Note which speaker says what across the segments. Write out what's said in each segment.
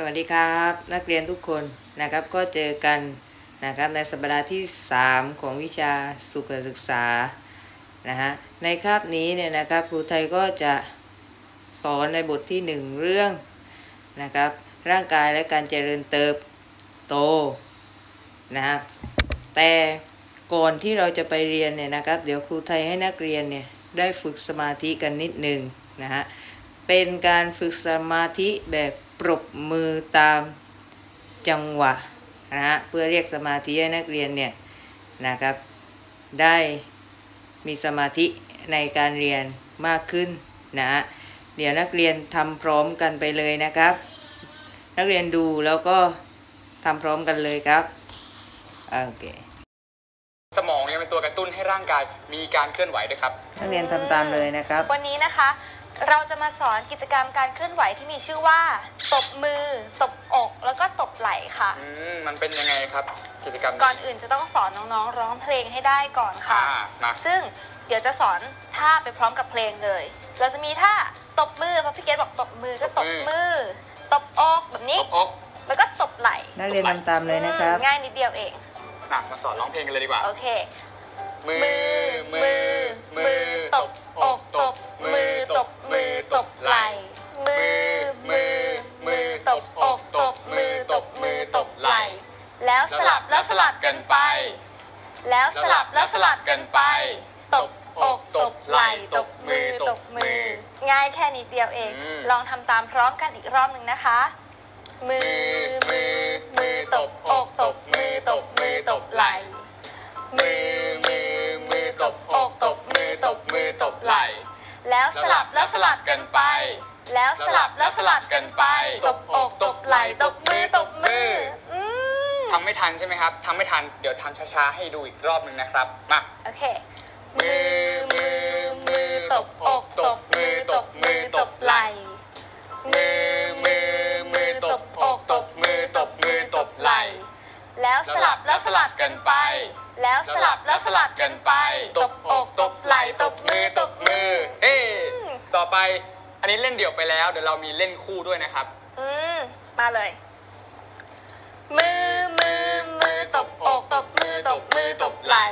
Speaker 1: สวัสดีครับนักเรียนทุกคนนะครับก็เจอกันนะครับในสัปดาห์ที่ 3 ของวิชาสุขศึกษานะฮะในคาบนี้เนี่ยนะครับครูไทยก็จะสอนในบทที่ 1 เรื่องนะครับร่างกายและการเจริญเติบโตนะฮะแต่ก่อนที่เราจะไปเรียนเนี่ยนะครับเดี๋ยวครูไทยให้นักเรียนเนี่ยได้ฝึกสมาธิกันนิดหนึ่งนะฮะเป็นการฝึกสมาธิแบบ ปรบมือตามจังหวะนะฮะเพื่อเรียกสมาธิให้นักเรียนเนี่ยนะครับ ได้มีสมาธิในการเรียนมากขึ้นนะฮะเดี๋ยวนักเรียนทำพร้อมกันไปเลยนะครับ นักเรียนดูแล้วก็ทำพร้อมกันเลยครับโอเค
Speaker 2: สมองเนี่ยเป็นตัวกระตุ้นให้ร่างกายมีการเคลื่อนไหวด้วยครับ
Speaker 1: นักเรียนทำตามเลยนะครับ
Speaker 3: วันนี้นะคะ เราจะมาสอนกิจกรรมการเคลื่อนไหวที่มีชื่อว่า ตบมือ ตบอกแล้วก็ตบไหล่ค่ะ
Speaker 2: อืมมันเป็นยังไงครับ กิจกรรม
Speaker 3: ก่อนอื่นจะต้องสอนน้องๆ ร้องเพลงให้ได้ก่อนค่ะ
Speaker 2: อ่ามา
Speaker 3: ซึ่งเดี๋ยวจะสอนท่าไปพร้อมกับเพลงเลย เราจะมีท่าตบมือเพราะพี่เกดบอกตบมือก็ตบมือ ตบอกแบบนี้
Speaker 2: ตบอก
Speaker 3: แล้วก็ตบไหล่
Speaker 1: นักเรียนทำตามเลยนะครับ
Speaker 3: อืมง่ายนิดเดียวเอง
Speaker 2: อะมาสอนร้องเพลงกันเลยดีกว่า
Speaker 3: โอเค
Speaker 2: มือ
Speaker 3: มือ มือ ตบอก ตบ มือ ตบ มือตบไหล่มือมือมือตบอกตบมือตบมือตบไหล่แล้วสลับแล้วสลับกันไป แล้วสลับแล้วสลับกันไป ตบอกตบไหล่ตบมือตบมือ ง่ายแค่นิดเดียวเอง ลองทำตามพร้อมกันอีกรอบหนึ่งนะคะ มือมือมือตบอกตบมือตบมือตบไหล่
Speaker 2: มือมือมือตบอกตบมือตบมือตบไหล่
Speaker 3: แล้วสลับแล้วสลับกันไป แล้วสลับแล้วสลับกันไป ตบอกตบไหล่ตบมือตบมืออืม
Speaker 2: ทำไม่ทันใช่ไหมครับทำไม่ทันเดี๋ยวทำช้าๆให้ดูอีกรอบหนึ่งนะครับมา
Speaker 3: โอเค
Speaker 2: มือมือมือตบอกตบมือตบมือตบไหล่มือมือมือตบอกตบมือตบมือตบไหล่
Speaker 3: แล้วสลับแล้วสลับกันไป แล้วสลับแล้วสลับกันไป ตบอกตบ ไป
Speaker 2: อันนี้เล่นเดี่ยวไปแล้ว เดี๋ยวเรามีเล่นคู่ด้วยนะครับ
Speaker 3: อืม มาเลย มือมือมือตบอกตบมือตบมือตบไหล่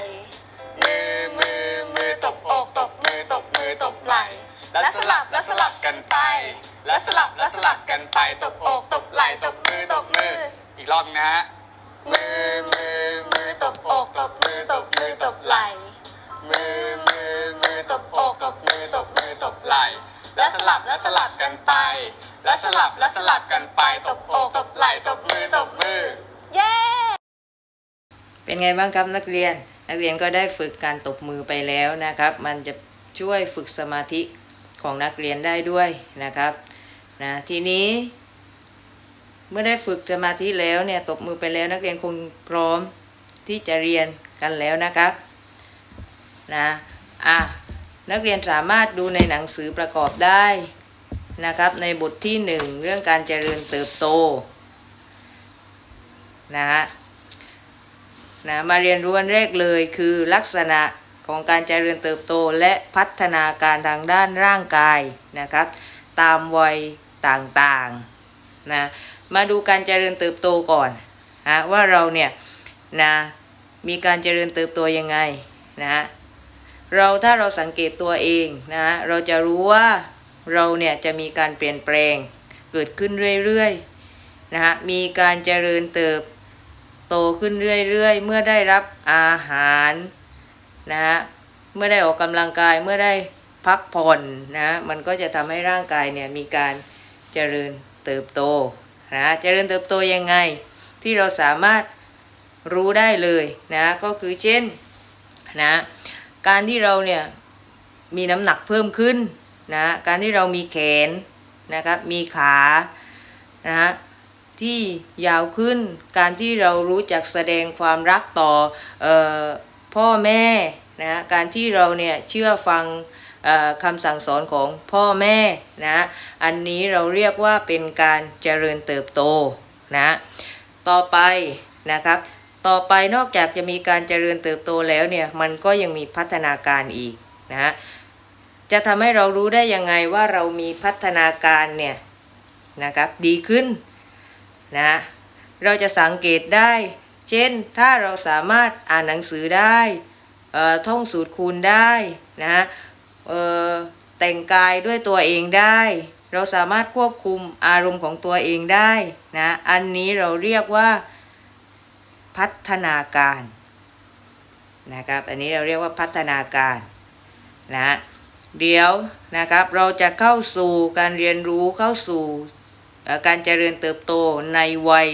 Speaker 2: มือมือมือตบอกตบมือตบมือตบไหล่
Speaker 3: แล้วสลับแล้วสลับกันไป
Speaker 2: แล้วสลับแล้วสลับกันไปตบอกตบไหล่ตบมือตบมือ อีกรอบนึงนะฮะมือมือมือตบอกตบมือตบมือตบไหล่มือมือมือตบอกตบมือตบมือตบไหล่ แล้วสลับแล้วสลับกันไป แล้วสลับแล้วสลับกันไปตบอกตบไหล่ตบมือตบมือ
Speaker 3: เย้
Speaker 1: เป็นไงบ้างครับนักเรียน นักเรียนก็ได้ฝึกการตบมือไปแล้วนะครับ มันจะช่วยฝึกสมาธิของนักเรียนได้ด้วยนะครับนะทีนี้เมื่อได้ฝึกสมาธิแล้วเนี่ยตบมือไปแล้วนักเรียนคงพร้อมที่จะเรียนกันแล้วนะครับนะอะ นักเรียนสามารถดูในหนังสือประกอบได้นะครับ ในบทที่หนึ่งเรื่องการเจริญเติบโตนะฮะนะมาเรียนรู้อันแรกเลยคือลักษณะของการเจริญเติบโตและพัฒนาการทางด้านร่างกายนะครับ ตามวัยต่างๆนะมาดูการเจริญเติบโตก่อนนะว่าเราเนี่ยนะมีการเจริญเติบโตยังไงนะ เราถ้าเราสังเกตตัวเองนะเราจะรู้ว่าเราเนี่ยจะมีการเปลี่ยนแปลงเกิดขึ้นเรื่อยๆนะฮะมีการเจริญเติบโตขึ้นเรื่อยๆ เมื่อได้รับอาหารนะฮะเมื่อได้ออกกำลังกายเมื่อได้พักผ่อนนะมันก็จะทำให้ร่างกายเนี่ยมีการเจริญเติบโตนะเจริญเติบโตยังไง ที่เราสามารถรู้ได้เลยนะก็คือเช่นนะ การที่เราเนี่ยมีน้ำหนักเพิ่มขึ้นนะการที่เรามีแขนนะครับมีขานะฮะที่ยาวขึ้น การที่เรารู้จักแสดงความรักต่อออพ่อแม่นะการที่เราเนี่ยเชื่อฟังคำสั่งสอนของพ่อแม่นะอันนี้เราเรียกว่าเป็นการเจริญเติบโตนะต่อไปนะครับ ต่อไปนอกจากจะมีการเจริญเติบโตแล้วเนี่ยมันก็ยังมีพัฒนาการอีกนะจะทำให้เรารู้ได้ยังไงว่าเรามีพัฒนาการเนี่ยนะครับดีขึ้นนะเราจะสังเกตได้ เช่นถ้าเราสามารถอ่านหนังสือได้อ่อท่องสูตรคูณได้นะแต่งกายด้วยตัวเองได้ เราสามารถควบคุมอารมณ์ของตัวเองได้นะอันนี้เราเรียกว่า พัฒนาการนะครับ อันนี้เราเรียกว่าพัฒนาการนะเดี๋ยวนะครับเราจะเข้าสู่การเรียนรู้เข้าสู่การเจริญเติบโตในวัย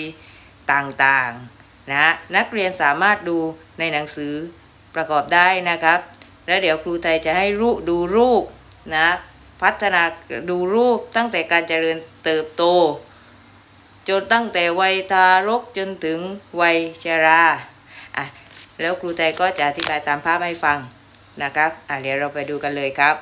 Speaker 1: ต่างๆนะนักเรียนสามารถดูในหนังสือประกอบได้นะครับ แล้วเดี๋ยวครูไทยจะให้รูดูรูปนะพัฒนาดูรูปตั้งแต่การเจริญเติบโต จนตั้งแต่วัยทารกจนถึงวัยชราอะแล้วครูไทยก็จะอธิบายตามภาพให้ฟังนะครับอะเดี๋ยวเราไปดูกันเลยครับ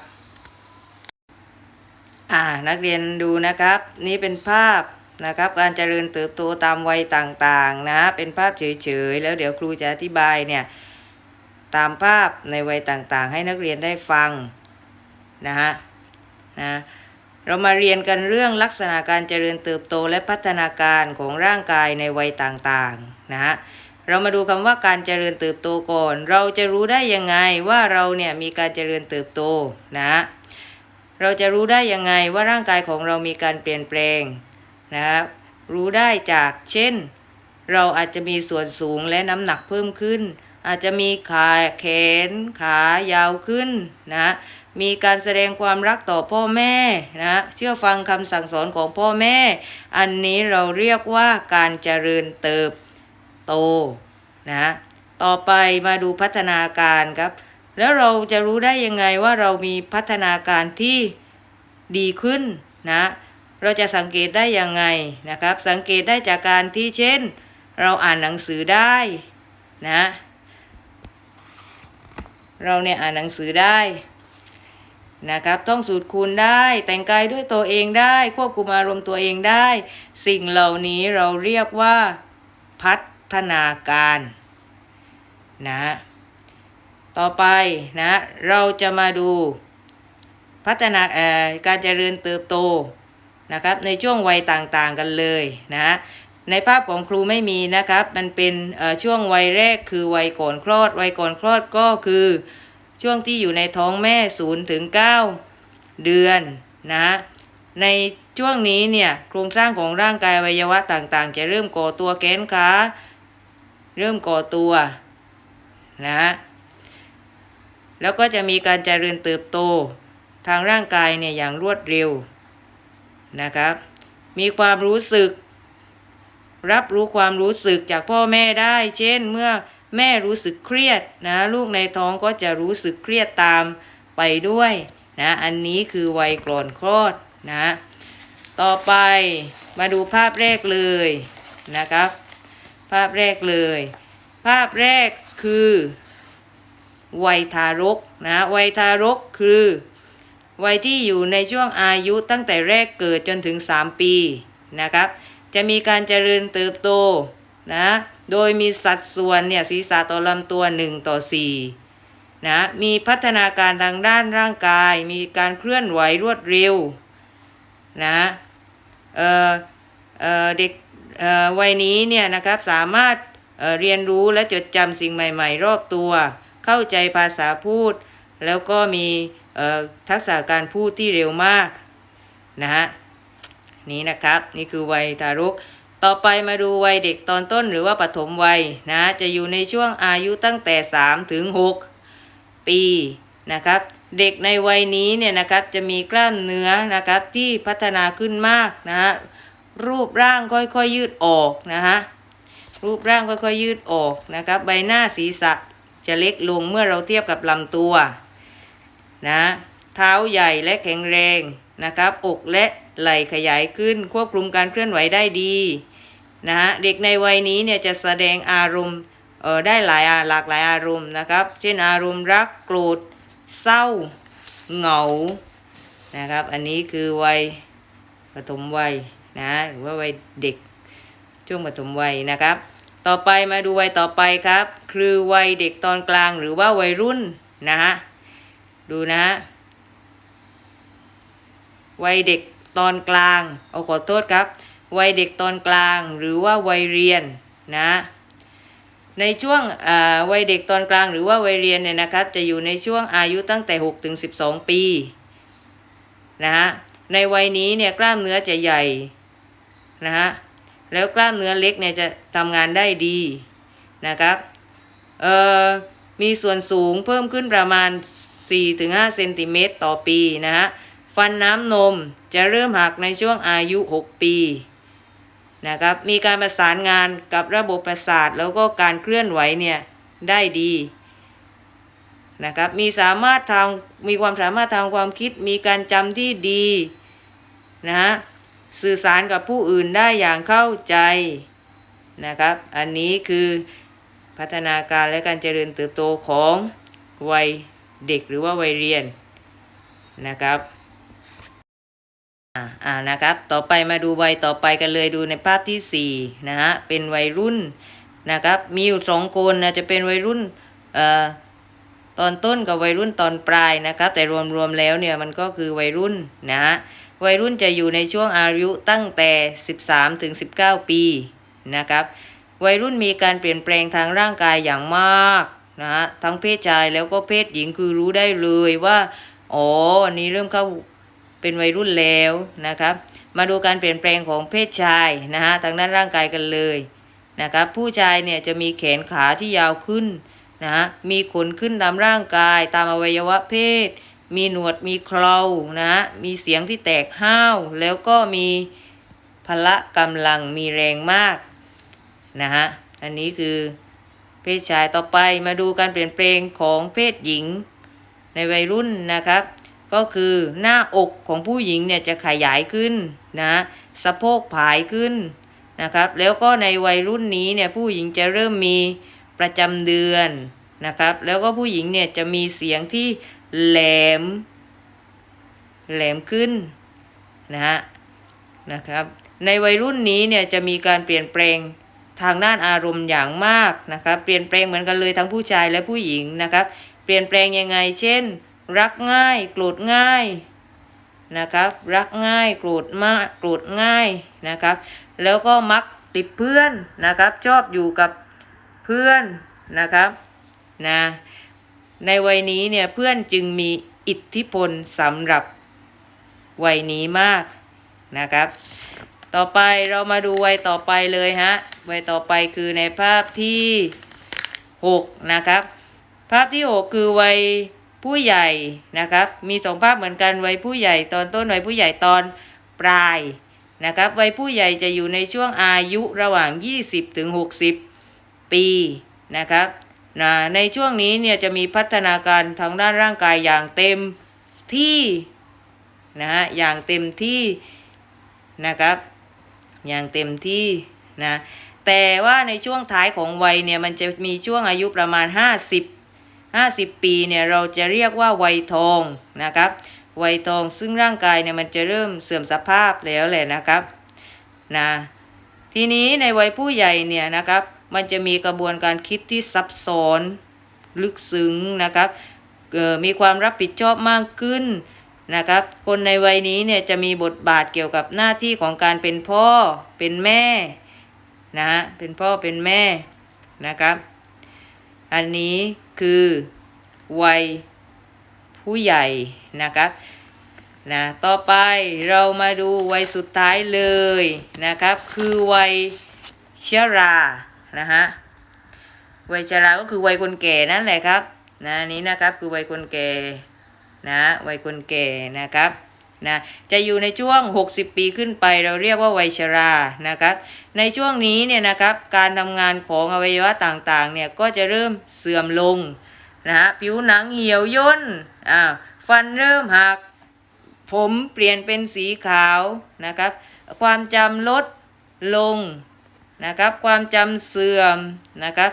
Speaker 1: อ่านักเรียนดูนะครับนี่เป็นภาพนะครับการเจริญเติบโตตามวัยต่างๆนะเป็นภาพเฉยๆแล้วเดี๋ยวครูจะอธิบายเนี่ยตามภาพในวัยต่างๆ ให้นักเรียนได้ฟังนะฮะนะ เรามาเรียนกันเรื่องลักษณะการเจริญเติบโตและพัฒนาการของร่างกายในวัยต่างๆนะฮะเรามาดูคำว่าการเจริญเติบโตก่อน เราจะรู้ได้ยังไงว่าเราเนี่ยมีการเจริญเติบโตนะ เราจะรู้ได้ยังไงว่าร่างกายของเรามีการเปลี่ยนแปลงนะครับรู้ได้จากเช่น เราอาจจะมีส่วนสูงและน้ำหนักเพิ่มขึ้น อาจจะมีขาแขนขายาวขึ้นนะ มีการแสดงความรักต่อพ่อแม่นะเชื่อฟังคำสั่งสอนของพ่อแม่ อันนี้เราเรียกว่าการเจริญเติบโตนะต่อไปมาดูพัฒนาการครับ แล้วเราจะรู้ได้ยังไงว่าเรามีพัฒนาการที่ดีขึ้นนะเราจะสังเกตได้ยังไงนะครับ สังเกตได้จากการที่เช่น เราอ่านหนังสือได้นะเราเนี่ยอ่านหนังสือได้ นะครับท่องสูตรคูณได้แต่งกายด้วยตัวเองได้ ควบคุมอารมณ์ตัวเองได้ สิ่งเหล่านี้เราเรียกว่า พัฒนาการนะต่อไปนะเราจะมาดูพัฒนาการเจริญเติบโตนะครับในช่วงวัยต่างๆกันเลยนะในภาพของครูไม่มีนะครับ มันเป็นเอ่อช่วงวัยแรกคือวัยก่อนคลอด วัยก่อนคลอดก็คือ ช่วงที่อยู่ในท้องแม่0ถึง9เดือนนะในช่วงนี้เนี่ยโครงสร้างของร่างกายวัยวะต่างๆ จะเริ่มก่อตัวแขนขาเริ่มก่อตัวนะแล้วก็จะมีการเจริญเติบโตทางร่างกายเนี่ยอย่างรวดเร็วนะครับ มีความรู้สึก รับรู้ความรู้สึกจากพ่อแม่ได้ เช่นเมื่อ แม่รู้สึกเครียดนะลูกในท้องก็จะรู้สึกเครียดตามไปด้วยนะอันนี้คือวัยก่อนคลอดนะต่อไปมาดูภาพแรกเลยนะครับ ภาพแรกเลย ภาพแรกคือวัยทารกนะวัยทารกคือวัยที่อยู่ในช่วงอายุตั้งแต่แรกเกิดจนถึง 3 ปีนะครับ จะมีการเจริญเติบโตนะ โดยมีสัดส่วนเนี่ยศีรษะต่อลำตัว 1 ต่อ 4 นะ มีพัฒนาการทางด้านร่างกาย มีการเคลื่อนไหวรวดเร็ว นะ เออเออเด็กวัยนี้เนี่ยนะครับสามารถเเรียนรู้และจดจำสิ่งใหม่ ๆ รอบตัว เข้าใจภาษาพูด แล้วก็มีทักษะการพูดที่เร็วมาก นะฮะ นี่นะครับ นี่คือวัยทารก ต่อไปมาดูวัยเด็กตอนต้นหรือว่าปฐมวัยนะจะอยู่ในช่วงอายุตั้งแต่ 3 ถึง 6 ปีนะครับเด็กในวัยนี้เนี่ยนะครับจะมีกล้ามเนื้อนะครับที่พัฒนาขึ้นมากนะฮะรูปร่างค่อยๆยืดออกนะฮะรูปร่างค่อยๆยืดออกนะครับใบหน้าศีรษะจะเล็กลงเมื่อเราเทียบกับลำตัวนะเท้าใหญ่และแข็งแรงนะครับอกและไหล่ขยายขึ้นควบคุมการเคลื่อนไหวได้ดี นะฮะเด็กในวัยนี้เนี่ยจะแสดงอารมณ์เออได้หลายอะหลากหลายอารมณ์นะครับ เช่นอารมณ์รักโกรธเศร้าเหงานะครับ อันนี้คือวัยปฐมวัยนะหรือว่าวัยเด็กช่วงปฐมวัยนะครับ ต่อไปมาดูวัยต่อไปครับ คือวัยเด็กตอนกลางหรือว่าวัยรุ่นนะฮะดูนะฮะวัยเด็กตอนกลางเอาขอโทษครับ วัยเด็กตอนกลางหรือว่าวัยเรียนนะในช่วงวัยเด็กตอนกลางหรือว่าวัยเรียนเนี่ยนะครับจะอยู่ในช่วงอายุตั้งแต่6ถึง12 ปีนะฮะในวัยนี้เนี่ยกล้ามเนื้อจะใหญ่นะฮะแล้วกล้ามเนื้อเล็กเนี่ยจะทำงานได้ดีนะครับเอ่อมีส่วนสูงเพิ่มขึ้นประมาณ 4-5เซนติเมตรต่อปีนะฮะฟันน้ำนมจะเริ่มหักในช่วงอายุ 6 ปี นะครับมีการประสานงานกับระบบประสาทแล้วก็การเคลื่อนไหวเนี่ยได้ดีนะครับมีสามารถทางมีความสามารถทางความคิดมีการจำที่ดีนะฮะสื่อสารกับผู้อื่นได้อย่างเข้าใจนะครับ อันนี้คือพัฒนาการและการเจริญเติบโตของวัยเด็กหรือว่าวัยเรียนนะครับ อ่าอ่านะครับ ต่อไปมาดูวัยต่อไปกันเลยดูในภาพที่สี่นะฮะ เป็นวัยรุ่นนะครับ มีอยู่สองคนนะ จะเป็นวัยรุ่นเอ่อตอนต้นกับวัยรุ่นตอนปลายนะครับ แต่รวมๆแล้วเนี่ยมันก็คือวัยรุ่นนะฮะ วัยรุ่นจะอยู่ในช่วงอายุตั้งแต่ 13ถึง19 ปีนะครับ วัยรุ่นมีการเปลี่ยนแปลงทางร่างกายอย่างมากนะฮะ ทั้งเพศชายแล้วก็เพศหญิงคือรู้ได้เลยว่า อ๋อ อันนี้เริ่มเข้า เป็นวัยรุ่นแล้วนะครับ มาดูการเปลี่ยนแปลงของเพศชายนะฮะทางด้านร่างกายกันเลยนะครับผู้ชายเนี่ยจะมีแขนขาที่ยาวขึ้นนะฮะมีขนขึ้นตามร่างกายตามอวัยวะเพศ มีหนวดมีเครานะฮะมีเสียงที่แตกห้าว แล้วก็มีพละกำลังมีแรงมากนะฮะอันนี้คือเพศชายต่อไปมาดูการเปลี่ยนแปลงของเพศหญิงในวัยรุ่นนะครับ ก็คือหน้าอกของผู้หญิงเนี่ยจะขยายขึ้นนะสะโพกผายขึ้นนะครับ แล้วก็ในวัยรุ่นนี้เนี่ยผู้หญิงจะเริ่มมีประจำเดือนนะครับ แล้วก็ผู้หญิงเนี่ยจะมีเสียงที่แหลม แหลมขึ้นนะฮะนะครับ ในวัยรุ่นนี้เนี่ยจะมีการเปลี่ยนแปลงทางด้านอารมณ์อย่างมากนะครับ เปลี่ยนแปลงเหมือนกันเลยทั้งผู้ชายและผู้หญิงนะครับ เปลี่ยนแปลงยังไง เช่น รักง่าย โกรธง่ายนะครับ รักง่าย โกรธมากโกรธง่ายนะครับ แล้วก็มักติดเพื่อนนะครับ ชอบอยู่กับเพื่อนนะครับนะในวัยนี้เนี่ยเพื่อนจึงมีอิทธิพลสำหรับวัยนี้มากนะครับ ต่อไปเรามาดูวัยต่อไปเลยฮะวัยต่อไปคือในภาพที่ 6 นะครับ ภาพที่ 6 คือวัย ผู้ใหญ่นะครับมีสองภาพเหมือนกันวัยผู้ใหญ่ตอนต้นวัยผู้ใหญ่ตอนปลายนะครับวัยผู้ใหญ่จะอยู่ในช่วงอายุระหว่าง 20ถึง60 ปีนะครับนะในช่วงนี้เนี่ยจะมีพัฒนาการทางด้านร่างกายอย่างเต็มที่นะฮะอย่างเต็มที่นะครับ อย่างเต็มที่นะแต่ว่าในช่วงท้ายของวัยเนี่ยมันจะมีช่วงอายุประมาณ 50 50 ปีเนี่ยเราจะเรียกว่าวัยทองนะครับวัยทองซึ่งร่างกายเนี่ยมันจะเริ่มเสื่อมสภาพแล้วแหละนะครับนะทีนี้ในวัยผู้ใหญ่เนี่ยนะครับมันจะมีกระบวนการคิดที่ซับซ้อนลึกซึ้งนะครับมีความรับผิดชอบมากขึ้นนะครับคนในวัยนี้เนี่ยจะมีบทบาทเกี่ยวกับหน้าที่ของการเป็นพ่อเป็นแม่นะเป็นพ่อเป็นแม่นะครับ อันนี้ คือวัยผู้ใหญ่นะครับนะต่อไปเรามาดูวัยสุดท้ายเลยนะครับ คือวัยชรานะฮะวัยชราก็คือวัยคนแก่นั่นแหละครับนะนนี้นะครับคือวัยคนแก่นะวัยคนแก่นะครับ นะจะอยู่ในช่วง 60 ปีขึ้นไปเราเรียกว่าวัยชรานะครับในช่วงนี้เนี่ยนะครับการทำงานของอวัยวะต่างๆเนี่ยก็จะเริ่มเสื่อมลงนะฮะผิวหนังเหี่ยวย่นอ่าฟันเริ่มหัก ผมเปลี่ยนเป็นสีขาวนะครับความจำลดลงนะครับความจำเสื่อมนะครับ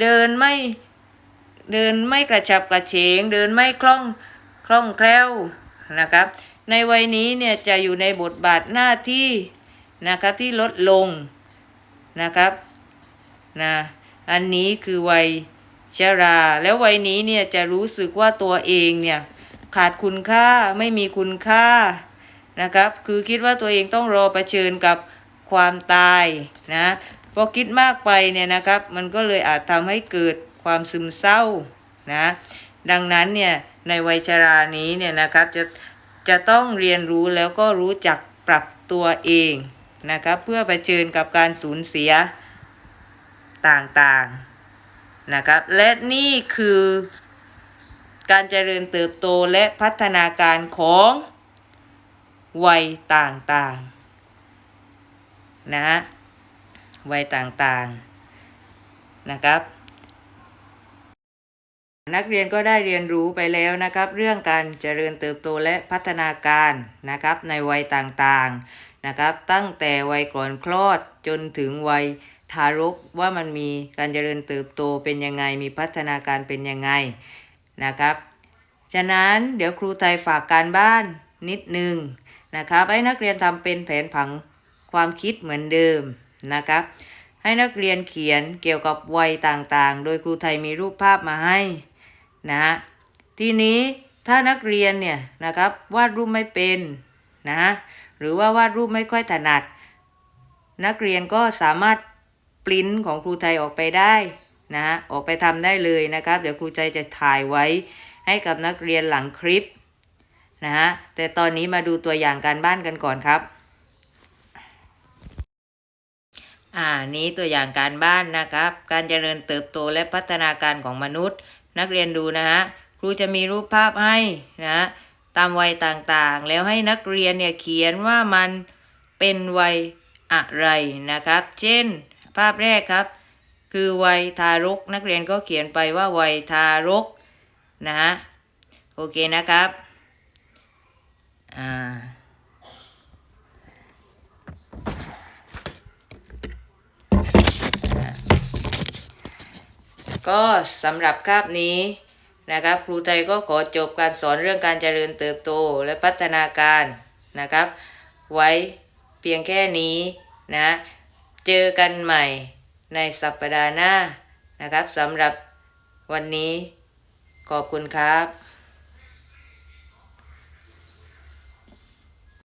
Speaker 1: เดินไม่เดินไม่กระฉับกระเฉง เดินไม่คล่องคล่องแคล่วนะครับ ในวัยนี้เนี่ยจะอยู่ในบทบาทหน้าที่นะครับที่ลดลงนะครับนะอันนี้คือวัยชรา แล้ววัยนี้เนี่ยจะรู้สึกว่าตัวเองเนี่ยขาดคุณค่าไม่มีคุณค่านะครับคือคิดว่าตัวเองต้องรอเผชิญกับความตายนะพอคิดมากไปเนี่ยนะครับมันก็เลยอาจทำให้เกิดความซึมเศร้านะดังนั้นเนี่ยในวัยชรานี้เนี่ยนะครับจะ จะต้องเรียนรู้แล้วก็รู้จักปรับตัวเองนะครับเพื่อเผชิญกับการสูญเสียต่างๆนะครับและนี่คือการเจริญเติบโตและพัฒนาการของวัยต่างๆนะฮะวัยต่างๆนะครับ นักเรียนก็ได้เรียนรู้ไปแล้วนะครับ เรื่องการเจริญเติบโตและพัฒนาการนะครับในวัยต่างๆนะครับ ตั้งแต่วัยก่อนคลอดจนถึงวัยทารกว่ามันมีการเจริญเติบโตเป็นยังไงมีพัฒนาการเป็นยังไงนะครับ ฉะนั้นเดี๋ยวครูไทยฝากการบ้านนิดนึงนะครับให้นักเรียนทำเป็นแผนผังความคิดเหมือนเดิมนะครับให้นักเรียนเขียนเกี่ยวกับวัยต่างๆ โดยครูไทยมีรูปภาพมาให้ นะทีนี้ถ้านักเรียนเนี่ยนะครับวาดรูปไม่เป็นนะหรือว่าวาดรูปไม่ค่อยถนัด นักเรียนก็สามารถปริ้นของครูไทยออกไปได้นะออกไปทำได้เลยนะครับ เดี๋ยวครูไทยจะถ่ายไว้ให้กับนักเรียนหลังคลิปนะฮะแต่ตอนนี้มาดูตัวอย่างการบ้านกันก่อนครับ อ่านี้ตัวอย่างการบ้านนะครับ การเจริญเติบโตและพัฒนาการของมนุษย์ นักเรียนดูนะฮะครูจะมีรูปภาพให้นะตามวัยต่างๆ แล้วให้นักเรียนเนี่ยเขียนว่ามันเป็นวัยอะไรนะครับ เช่น ภาพแรกครับ คือวัยทารก นักเรียนก็เขียนไปว่าวัยทารกนะฮะโอเคนะครับอ่า ก็สำหรับคาบนี้นะครับครูไทยก็ขอจบการสอนเรื่องการเจริญเติบโตและพัฒนาการนะครับ ไว้เพียงแค่นี้นะเจอกันใหม่ในสัปดาห์หน้านะครับสำหรับวันนี้ขอบคุณครับ